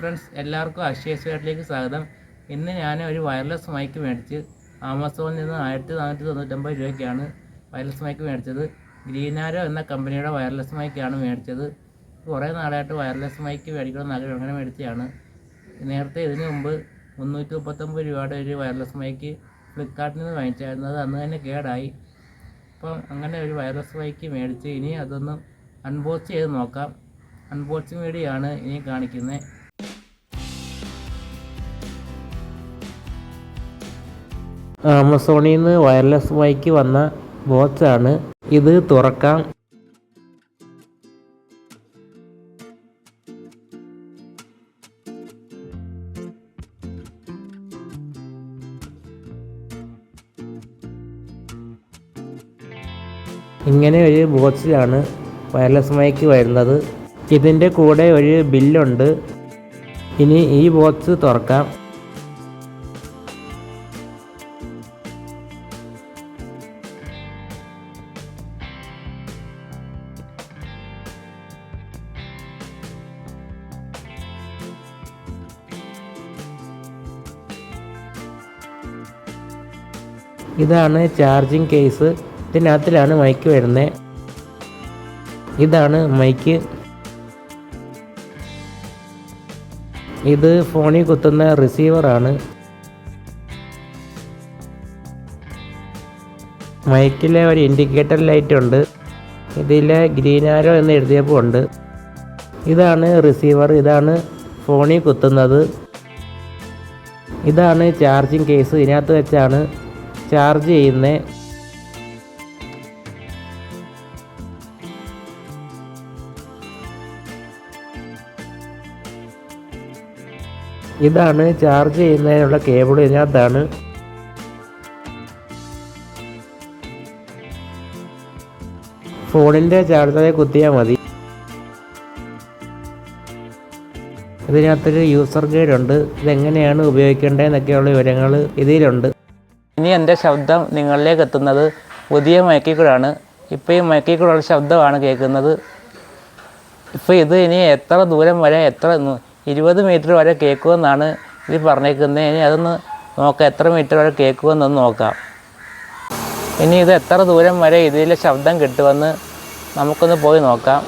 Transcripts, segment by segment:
Friends എല്ലാവർക്കും അക്ഷയ സ്വേട്ടിലേക്ക് സ്വാഗതം. ഇന്ന് ഞാൻ ഒരു വയർലെസ് മൈക്ക് മേടിച്ച് ആമസോണിൽ നിന്ന് ആയിരത്തി നാനൂറ്റി തൊണ്ണൂറ്റൊമ്പത് രൂപയ്ക്കാണ് വയർലെസ് മൈക്ക് മേടിച്ചത്. ഗ്രീനാരോ എന്ന കമ്പനിയുടെ വയർലെസ് മൈക്കാണ് മേടിച്ചത്. കുറേ നാളായിട്ട് വയർലെസ് മൈക്ക് മേടിക്കണം നല്ല അങ്ങനെ മേടിച്ചതാണ്. നേരത്തെ ഇതിന് മുമ്പ് മുന്നൂറ്റി മുപ്പത്തൊമ്പത് രൂപയുടെ ഒരു വയർലെസ് മൈക്ക് ഫ്ലിപ്കാർട്ടിൽ നിന്ന് വാങ്ങിച്ചായിരുന്നു. അത് അന്ന് തന്നെ കേടായി. അപ്പം അങ്ങനെ ഒരു വയർലെസ് മൈക്ക് മേടിച്ച് ഇനി അതൊന്ന് അൺബോക്സ് ചെയ്ത് നോക്കാം. അൺബോക്സിങ് വീഡിയോ ആണ് ഇനി കാണിക്കുന്നത്. ആമസോണിൽ നിന്ന് വയർലെസ് മൈക്ക് വന്ന ബോക്സാണ് ഇത് തുറക്കാം ഇങ്ങനെ ഒരു ബോക്സിലാണ് വയർലെസ് മൈക്ക് വരുന്നത്. ഇതിന്റെ കൂടെ ഒരു ബില്ലുണ്ട്. ഇനി ഈ ബോക്സ് തുറക്കാം. ഇതാണ് ചാർജിങ് കേസ്. ഇതിനകത്തിലാണ് മൈക്ക് വരുന്നത് ഇതാണ് മൈക്ക് ഇത് ഫോണിൽ കുത്തുന്ന റിസീവറാണ് മൈക്കിലെ ഒരു ഇൻഡിക്കേറ്റർ ലൈറ്റ് ഉണ്ട്. ഇതിലെ ഗ്രീൻ ആരോ എന്ന് എഴുതിയപ്പോൾ ഉണ്ട്. ഇതാണ് റിസീവർ ഇതാണ് ഫോണിൽ കുത്തുന്നത്. ഇതാണ് ചാർജിങ് കേസ് ഇതിനകത്ത് വെച്ചാണ് ചാർജ് ചെയ്യുന്ന ഇതാണ് ചാർജ് ചെയ്യുന്നതിനുള്ള കേബിൾ. ഇതിനകത്താണ് ഫോണിന്റെ ചാർജറെ കുത്തിയാൽ മതി. ഇതിനകത്തൊരു യൂസർ ഗൈഡ് ഉണ്ട്. ഇതെങ്ങനെയാണ് ഉപയോഗിക്കേണ്ടതെന്നൊക്കെയുള്ള വിവരങ്ങൾ ഇതിലുണ്ട്. ഇനി എന്റെ ശബ്ദം നിങ്ങളിലേക്ക് എത്തുന്നത് പുതിയ മൈക്കിൽ കൂടാണ് ഇപ്പോൾ ഈ മൈക്കിൽ കൂടെയുള്ള ശബ്ദമാണ് കേൾക്കുന്നത്. ഇപ്പോൾ ഇത് ഇനി എത്ര ദൂരം വരെ എത്ര ഇരുപത് മീറ്റർ വരെ കേൾക്കുമെന്നാണ് ഇത് പറഞ്ഞേക്കുന്നത് ഇനി അതൊന്ന് നോക്കാം എത്ര മീറ്റർ വരെ കേൾക്കുമെന്നൊന്ന് നോക്കാം. ഇനി ഇത് എത്ര ദൂരം വരെ ഇതിലെ ശബ്ദം കിട്ടുമെന്ന് നമുക്കൊന്ന് പോയി നോക്കാം.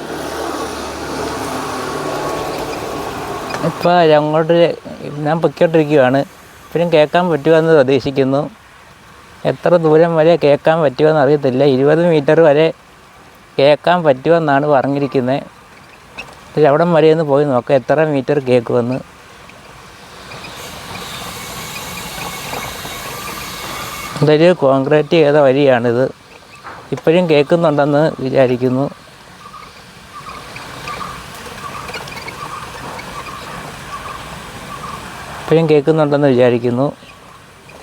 ഇപ്പോൾ അങ്ങോട്ട് ഞാൻ പൊക്കോട്ടിരിക്കുകയാണ് ഇപ്പോഴും കേൾക്കാൻ പറ്റുമെന്ന് പ്രതീക്ഷിക്കുന്നു. എത്ര ദൂരം വരെ കേൾക്കാൻ പറ്റുമെന്ന് അറിയത്തില്ല. ഇരുപത് മീറ്റർ വരെ കേൾക്കാൻ പറ്റുമെന്നാണ് പറഞ്ഞിരിക്കുന്നത്. ഇതിൽ അവിടം വരെ ഒന്ന് പോയി നോക്കാം എത്ര മീറ്റർ കേൾക്കുമെന്ന്. ഇതൊരു കോൺക്രീറ്റ് ചെയ്ത വഴിയാണിത് ഇപ്പോഴും കേൾക്കുന്നുണ്ടെന്ന് വിചാരിക്കുന്നു. ഇപ്പോഴും കേൾക്കുന്നുണ്ടെന്ന് വിചാരിക്കുന്നു.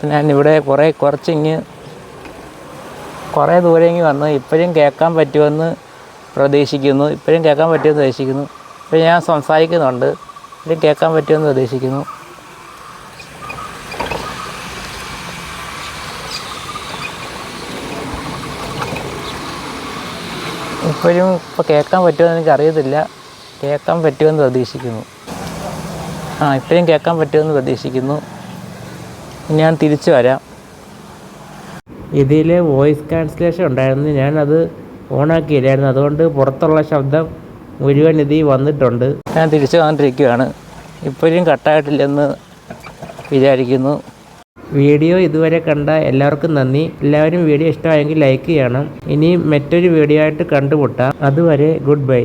ഞാനിവിടെ കുറേ കുറച്ചിങ്ങ് കുറേ ദൂരെ ഇങ്ങ് വന്ന് ഇപ്പോഴും കേൾക്കാൻ പറ്റുമെന്ന് പ്രതീക്ഷിക്കുന്നു. ഇപ്പോഴും കേൾക്കാൻ പറ്റുമെന്ന് പ്രതീക്ഷിക്കുന്നു. ഇപ്പം ഞാൻ സംസാരിക്കുന്നുണ്ട്. ഇപ്പോഴും കേൾക്കാൻ പറ്റുമെന്ന് പ്രതീക്ഷിക്കുന്നു. ഇപ്പോഴും ഇപ്പോൾ കേൾക്കാൻ പറ്റുമെന്ന് എനിക്കറിയത്തില്ല. കേൾക്കാൻ പറ്റുമെന്ന് പ്രതീക്ഷിക്കുന്നു. ആ ഇപ്പോഴും കേൾക്കാൻ പറ്റുമെന്ന് പ്രതീക്ഷിക്കുന്നു. ഞാൻ തിരിച്ചു വരാം. ഇതിൽ വോയിസ് ക്യാൻസലേഷൻ ഉണ്ടായിരുന്നു. ഞാനത് ഓണാക്കിയില്ലായിരുന്നു. അതുകൊണ്ട് പുറത്തുള്ള ശബ്ദം മുഴുവൻ ഇതിൽ വന്നിട്ടുണ്ട്. ഞാൻ തിരിച്ചു വന്നിട്ടിരിക്കുകയാണ് ഇപ്പോഴും കട്ടായിട്ടില്ലെന്ന് വിചാരിക്കുന്നു. വീഡിയോ ഇതുവരെ കണ്ട എല്ലാവർക്കും നന്ദി. എല്ലാവരും വീഡിയോ ഇഷ്ടമായെങ്കിൽ ലൈക്ക് ചെയ്യണം. ഇനിയും മറ്റൊരു വീഡിയോ ആയിട്ട് കണ്ടുമുട്ടാം. അതുവരെ ഗുഡ് ബൈ